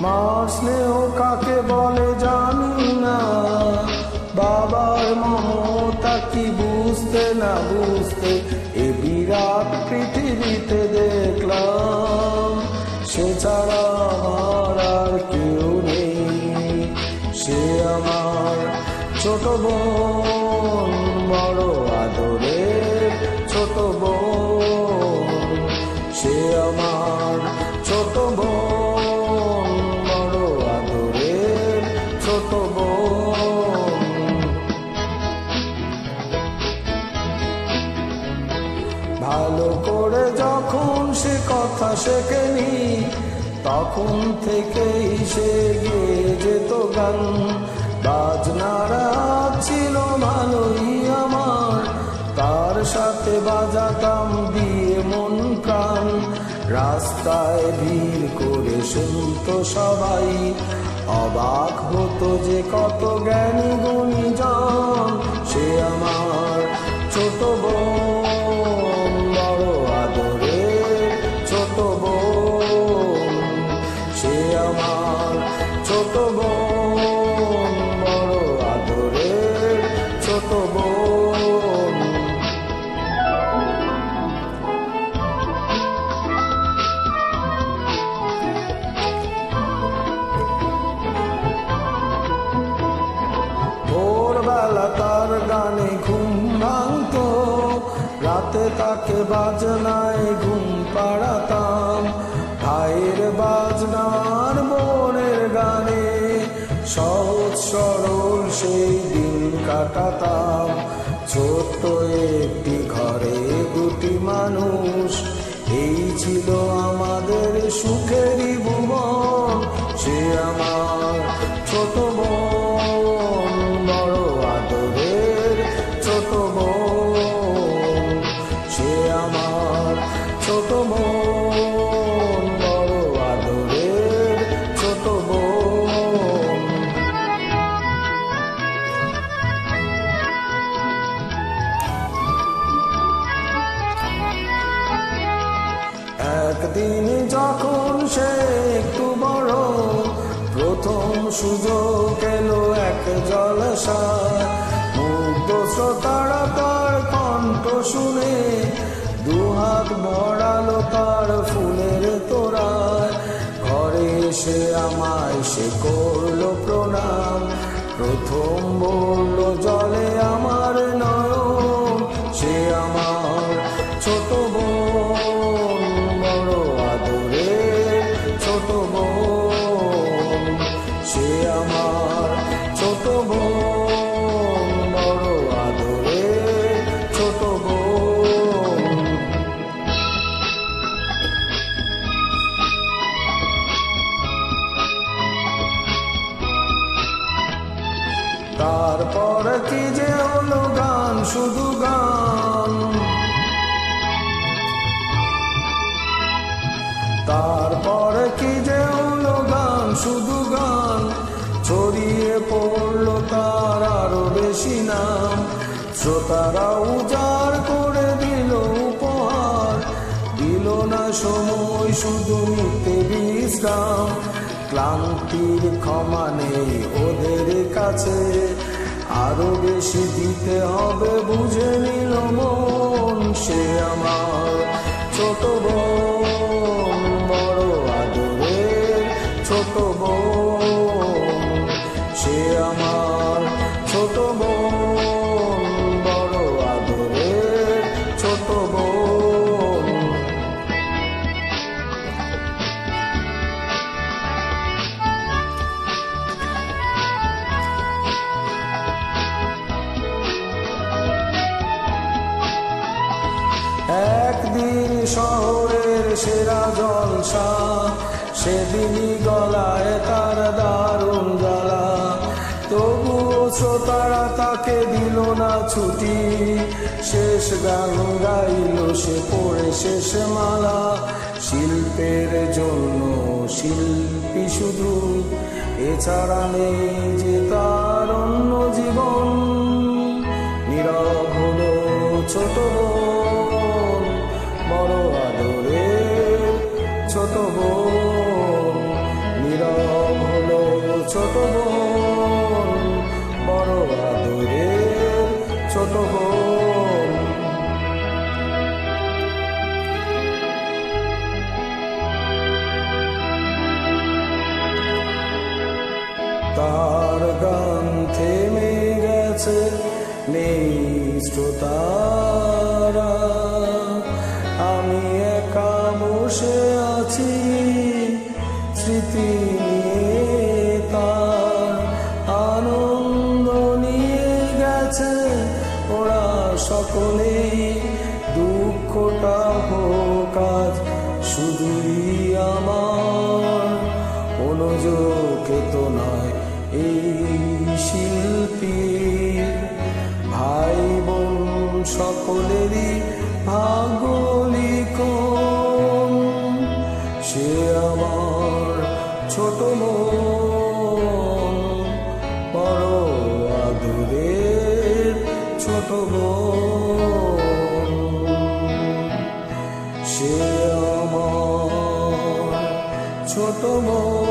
মার স্নেহ কাকে বলে জানি না। বাবার মমতা কি বুঝতে না বুঝতে এ বিরাট পৃথিবীতে দেখলাম। সে ছাড়া আমার আর কেউ নেই। সে আমার ছোট বোন, বড় করে যখন সে কথা শেখেনি তখন থেকেই সে গিয়ে যেত গান। বাজনারা ছিল ভালোই আমার, তার সাথে বাজাতাম দিয়ে মন প্রাণ। রাস্তায় ভিড় করে শুনতো সবাই, অবাক হতো যে কত জ্ঞানী গুণীজন। সে রাতে বাজনায় ঘুম পাড়াতাম। ভাইয়ের বাজনার বোনের গানে সহজ সরল সেই দিন কাটাতাম। ছোট্ট একটি ঘরে দুটি মানুষ, এই ছিল আমাদের সুখেরই ভুবন। সে আমার একদিন যখন সে একটু বড়, প্রথম সুযোগ এলো এক জলসায় মুগ্ধ তার কণ্ঠ শুনে দুহাত ভরালো তার ফুলের তোরায় ঘরে এসে আমায় সে করল প্রণাম। প্রথম বলল, জলে আমার শ্রোতারা উজাড় করে দিল উপহার। দিল না সময়, শুধু নিতে বিশ্রাম। ক্লান্তির ক্ষমা নেই ওদের কাছে। আরও বেশি দিতে হবে, বুঝে নিল মন সে আমার। ছোট বোন, বড় আদরের ছোট বোন, সে আমার। শহরের সেরা জলসা, সেদিনই গলায় তার দারুণ জ্বালা। তবুও শ্রোতারা তাকে দিল না ছুটি, শেষ গান গাইল সে পড়ে শেষ মালা। শিল্পের জন্য শিল্পী শুধু, এছাড়া নেই যে তার অন্য জীবন। নীরব হলো ছোট ছোট বোন বড় আদরে ছোট বোন তার গান থেমে গেছে নেই শ্রোতারা আমি একা বসে আছি স্মৃতি শুধুই আমার অনুযোগে তো নয়, এই শিল্পীর ভাই বোন সকলেরই ভাগ্য লিখন সে আমার ছোট বোন বড় আদুরের ছোট বোন ছোট বোন